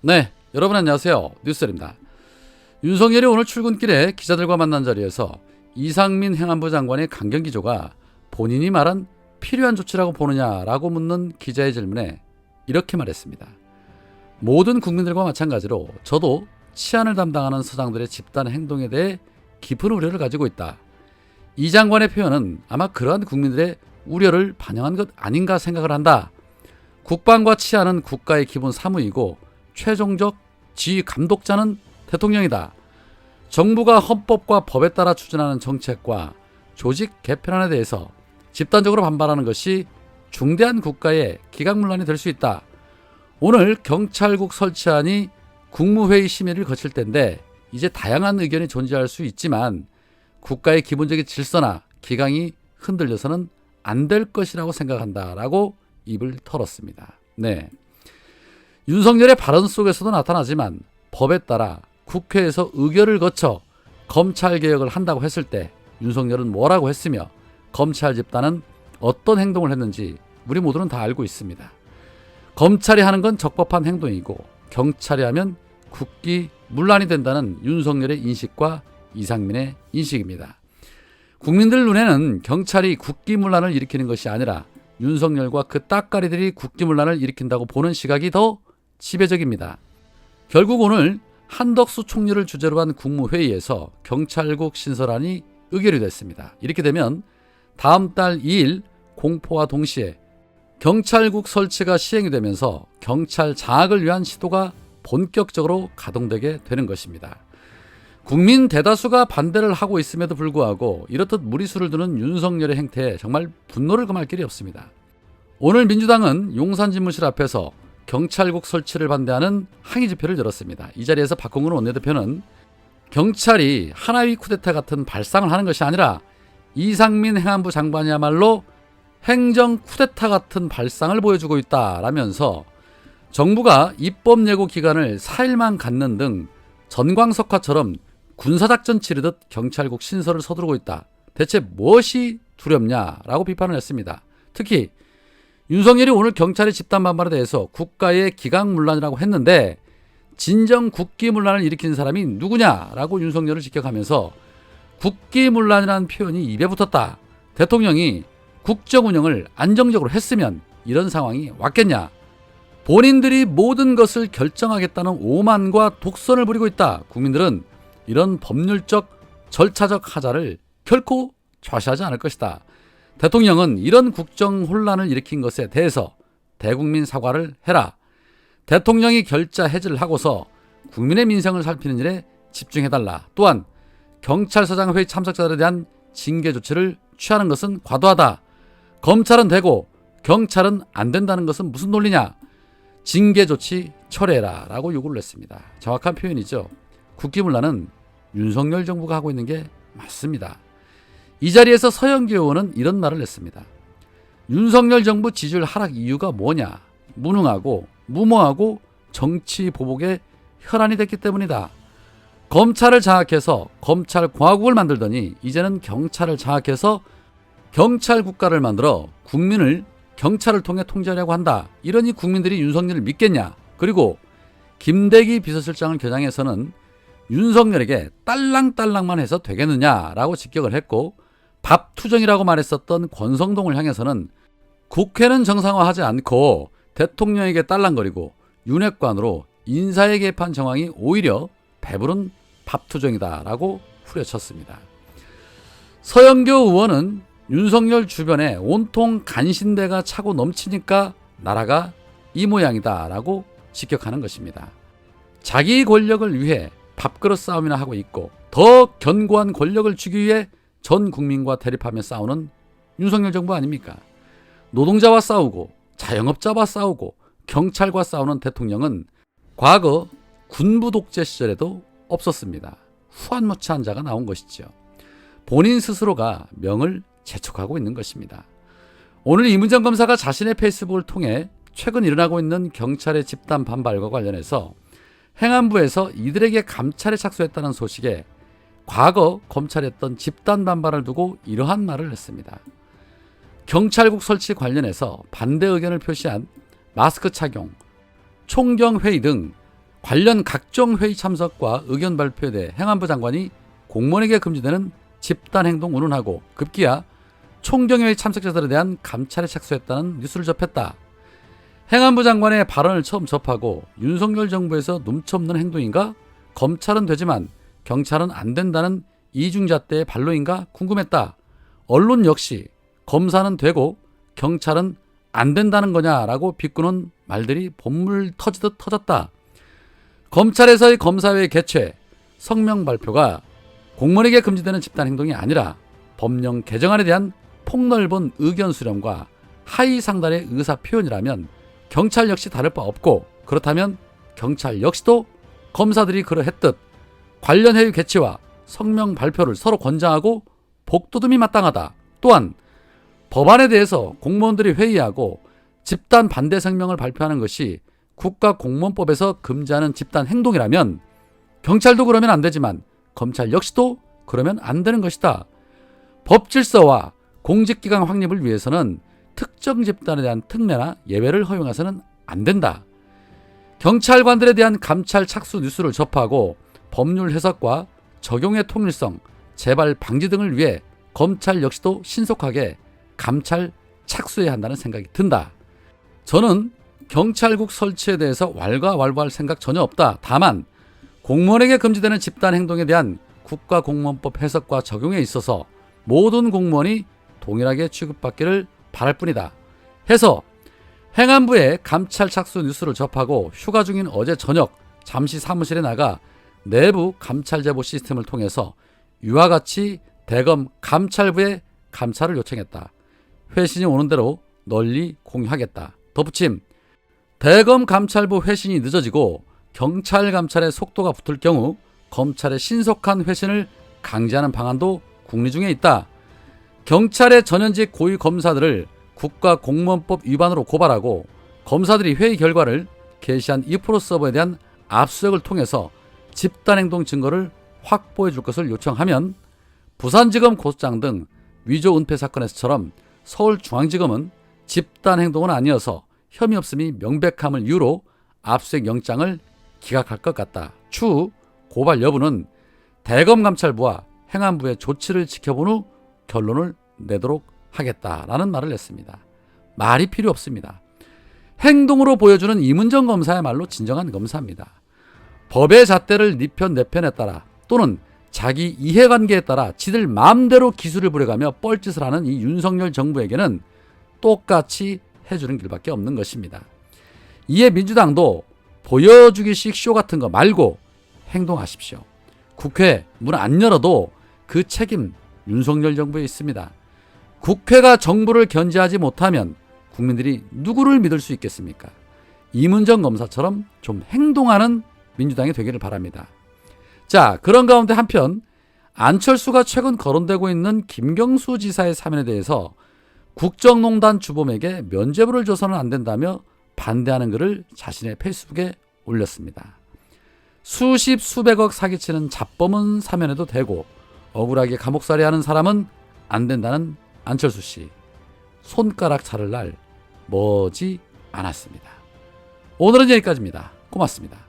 네, 여러분 안녕하세요. 뉴스입니다. 윤석열이 오늘 출근길에 기자들과 만난 자리에서 이상민 행안부 장관의 강경 기조가 본인이 말한 필요한 조치라고 보느냐라고 묻는 기자의 질문에 이렇게 말했습니다. 모든 국민들과 마찬가지로 저도 치안을 담당하는 서장들의 집단 행동에 대해 깊은 우려를 가지고 있다. 이 장관의 표현은 아마 그러한 국민들의 우려를 반영한 것 아닌가 생각을 한다. 국방과 치안은 국가의 기본 사무이고 최종적 지휘 감독자는 대통령이다. 정부가 헌법과 법에 따라 추진하는 정책과 조직 개편안에 대해서 집단적으로 반발하는 것이 중대한 국가의 기각문란이 될 수 있다. 오늘 경찰국 설치안이 국무회의 심의를 거칠 텐데 이제 다양한 의견이 존재할 수 있지만 국가의 기본적인 질서나 기강이 흔들려서는 안 될 것이라고 생각한다라고 입을 털었습니다. 네. 윤석열의 발언 속에서도 나타나지만 법에 따라 국회에서 의결을 거쳐 검찰 개혁을 한다고 했을 때 윤석열은 뭐라고 했으며 검찰 집단은 어떤 행동을 했는지 우리 모두는 다 알고 있습니다. 검찰이 하는 건 적법한 행동이고 경찰이 하면 국기 문란이 된다는 윤석열의 인식과 이상민의 인식입니다. 국민들 눈에는 경찰이 국기문란을 일으키는 것이 아니라 윤석열과 그 따까리들이 국기문란을 일으킨다고 보는 시각이 더 지배적입니다. 결국 오늘 한덕수 총리를 주제로 한 국무회의에서 경찰국 신설안이 의결이 됐습니다. 이렇게 되면 다음 달 2일 공포와 동시에 경찰국 설치가 시행이 되면서 경찰 장악을 위한 시도가 본격적으로 가동되게 되는 것입니다. 국민 대다수가 반대를 하고 있음에도 불구하고 이렇듯 무리수를 두는 윤석열의 행태에 정말 분노를 금할 길이 없습니다. 오늘 민주당은 용산집무실 앞에서 경찰국 설치를 반대하는 항의 집회를 열었습니다. 이 자리에서 박홍근 원내대표는 경찰이 하나위 쿠데타 같은 발상을 하는 것이 아니라 이상민 행안부 장관이야말로 행정 쿠데타 같은 발상을 보여주고 있다라면서 정부가 입법 예고 기간을 4일만 갖는 등 전광석화처럼 군사작전 치르듯 경찰국 신설을 서두르고 있다. 대체 무엇이 두렵냐라고 비판을 했습니다. 특히 윤석열이 오늘 경찰의 집단 반발에 대해서 국가의 기강문란이라고 했는데 진정 국기문란을 일으킨 사람이 누구냐라고 윤석열을 직격하면서 국기문란이라는 표현이 입에 붙었다. 대통령이 국정 운영을 안정적으로 했으면 이런 상황이 왔겠냐. 본인들이 모든 것을 결정하겠다는 오만과 독선을 부리고 있다. 국민들은 이런 법률적 절차적 하자를 결코 좌시하지 않을 것이다. 대통령은 이런 국정 혼란을 일으킨 것에 대해서 대국민 사과를 해라. 대통령이 결자 해지를 하고서 국민의 민생을 살피는 일에 집중해달라. 또한 경찰서장 회의 참석자들에 대한 징계 조치를 취하는 것은 과도하다. 검찰은 되고 경찰은 안 된다는 것은 무슨 논리냐? 징계 조치 철회해라. 라고 요구를 했습니다. 정확한 표현이죠. 국기문란은 윤석열 정부가 하고 있는 게 맞습니다. 이 자리에서 서영기 의원은 이런 말을 했습니다. 윤석열 정부 지지율 하락 이유가 뭐냐? 무능하고 무모하고 정치 보복에 혈안이 됐기 때문이다. 검찰을 장악해서 검찰 공화국을 만들더니 이제는 경찰을 장악해서 경찰 국가를 만들어 국민을 경찰을 통해 통제하려고 한다. 이러니 국민들이 윤석열을 믿겠냐? 그리고 김대기 비서실장을 겨냥해서는 윤석열에게 딸랑딸랑만 해서 되겠느냐라고 직격을 했고 밥투정이라고 말했었던 권성동을 향해서는 국회는 정상화하지 않고 대통령에게 딸랑거리고 윤핵관으로 인사에 개입한 정황이 오히려 배부른 밥투정이다라고 후려쳤습니다. 서영교 의원은 윤석열 주변에 온통 간신대가 차고 넘치니까 나라가 이 모양이다라고 직격하는 것입니다. 자기 권력을 위해 밥그릇 싸움이나 하고 있고 더 견고한 권력을 주기 위해 전 국민과 대립하며 싸우는 윤석열 정부 아닙니까? 노동자와 싸우고 자영업자와 싸우고 경찰과 싸우는 대통령은 과거 군부 독재 시절에도 없었습니다. 후한무치한 자가 나온 것이죠. 본인 스스로가 명을 재촉하고 있는 것입니다. 오늘 이문정 검사가 자신의 페이스북을 통해 최근 일어나고 있는 경찰의 집단 반발과 관련해서 행안부에서 이들에게 감찰에 착수했다는 소식에 과거 검찰했던 집단 반발을 두고 이러한 말을 했습니다. 경찰국 설치 관련해서 반대 의견을 표시한 마스크 착용, 총경회의 등 관련 각종 회의 참석과 의견 발표에 대해 행안부 장관이 공무원에게 금지되는 집단 행동 운운하고 급기야 총경회의 참석자들에 대한 감찰에 착수했다는 뉴스를 접했다. 행안부 장관의 발언을 처음 접하고 윤석열 정부에서 눈치 없는 행동인가? 검찰은 되지만 경찰은 안 된다는 이중잣대의 반론인가 궁금했다. 언론 역시 검사는 되고 경찰은 안 된다는 거냐라고 비꼬는 말들이 본물 터지듯 터졌다. 검찰에서의 검사회 개최, 성명 발표가 공무원에게 금지되는 집단 행동이 아니라 법령 개정안에 대한 폭넓은 의견 수렴과 하위 상단의 의사 표현이라면 경찰 역시 다를 바 없고 그렇다면 경찰 역시도 검사들이 그러했듯 관련 회의 개최와 성명 발표를 서로 권장하고 복도듬이 마땅하다. 또한 법안에 대해서 공무원들이 회의하고 집단 반대 성명을 발표하는 것이 국가 공무원법에서 금지하는 집단 행동이라면 경찰도 그러면 안 되지만 검찰 역시도 그러면 안 되는 것이다. 법 질서와 공직기강 확립을 위해서는 특정 집단에 대한 특례나 예외를 허용해서는 안 된다. 경찰관들에 대한 감찰 착수 뉴스를 접하고 법률 해석과 적용의 통일성, 재발 방지 등을 위해 검찰 역시도 신속하게 감찰 착수해야 한다는 생각이 든다. 저는 경찰국 설치에 대해서 왈가왈부할 생각 전혀 없다. 다만 공무원에게 금지되는 집단 행동에 대한 국가공무원법 해석과 적용에 있어서 모든 공무원이 동일하게 취급받기를 바랄 뿐이다. 해서 행안부의 감찰 착수 뉴스를 접하고 휴가 중인 어제 저녁 잠시 사무실에 나가 내부 감찰 제보 시스템을 통해서 이와 같이 대검 감찰부에 감찰을 요청했다. 회신이 오는 대로 널리 공유하겠다. 덧붙임 대검 감찰부 회신이 늦어지고 경찰 감찰의 속도가 붙을 경우 검찰의 신속한 회신을 강제하는 방안도 국리 중에 있다. 경찰의 전현직 고위 검사들을 국가공무원법 위반으로 고발하고 검사들이 회의 결과를 게시한 2% 서버에 대한 압수수색을 통해서 집단행동 증거를 확보해 줄 것을 요청하면 부산지검 고소장 등 위조 은폐 사건에서처럼 서울중앙지검은 집단행동은 아니어서 혐의 없음이 명백함을 이유로 압수수색 영장을 기각할 것 같다. 추후 고발 여부는 대검감찰부와 행안부의 조치를 지켜본 후 결론을 내도록 하겠다라는 말을 냈습니다. 말이 필요 없습니다. 행동으로 보여주는 이문정 검사야말로 진정한 검사입니다. 법의 잣대를 네 편 내 편에 따라 또는 자기 이해관계에 따라 지들 마음대로 기술을 부려가며 뻘짓을 하는 이 윤석열 정부에게는 똑같이 해주는 길밖에 없는 것입니다. 이에 민주당도 보여주기식 쇼 같은 거 말고 행동하십시오. 국회 문 안 열어도 그 책임 윤석열 정부에 있습니다. 국회가 정부를 견제하지 못하면 국민들이 누구를 믿을 수 있겠습니까? 이문정 검사처럼 좀 행동하는 민주당이 되기를 바랍니다. 자, 그런 가운데 한편 안철수가 최근 거론되고 있는 김경수 지사의 사면에 대해서 국정농단 주범에게 면죄부를 줘서는 안 된다며 반대하는 글을 자신의 페이스북에 올렸습니다. 수십 수백억 사기치는 잡범은 사면해도 되고 억울하게 감옥살이 하는 사람은 안 된다는 안철수 씨 손가락 자를 날 머지 않았습니다. 오늘은 여기까지입니다. 고맙습니다.